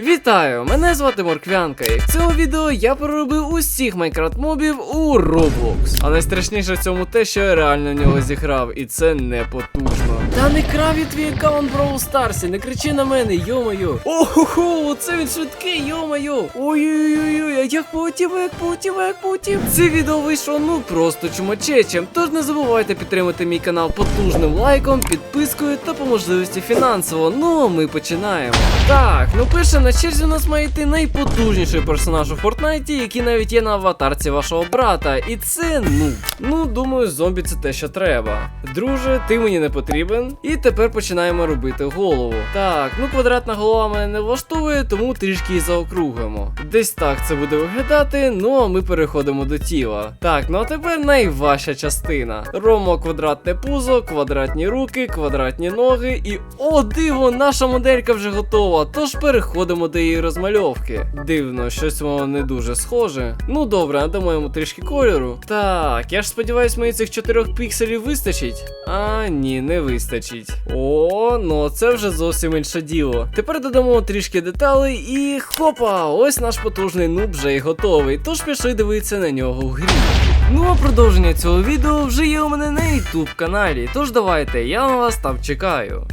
Вітаю! Мене звати Морквянка, і в цьому відео я проробив усіх Майнкрафт мобів у Roblox. А найстрашніше в цьому те, що я реально в нього зіграв, і це не потужно. Та не крав я твій аккаунт Brawl Старсі, не кричи на мене, йо-моє. Охо, це він швидкий, йо-моє. Ой-ой-ой, як полетів, як полетів, як полетів. Це відео вийшло ну просто чумачечем. Тож не забувайте підтримати мій канал потужним лайком, підпискою та по можливості фінансово. Ну а ми починаємо. Так, ну перше на черзі у нас має йти найпотужніший персонаж у Фортнайті, який навіть є на аватарці вашого брата. І це ну. Ну, думаю, зомбі це те, що треба. Друже, ти мені не потрібен. І тепер починаємо робити голову. Так, ну квадратна голова мене не влаштовує, тому трішки її заокруглимо. Десь так це буде виглядати. Ну а ми переходимо до тіла. Так, ну а тепер найважча частина. Ромо квадратне пузо, квадратні руки, квадратні ноги. І о, диво, наша моделька вже готова. Тож переходимо до її розмальовки. Дивно, щось воно не дуже схоже. Ну добре, надамо йому трішки кольору. Так, я ж сподіваюсь, мені цих чотирьох пікселів вистачить. А ні, не вистачить. О, ну це вже зовсім інше діло. Тепер додамо трішки деталей і хопа! Ось наш потужний нуб вже й готовий. Тож пішли дивитися на нього в грі. Ну а продовження цього відео вже є у мене на YouTube каналі. Тож давайте, я на вас там чекаю.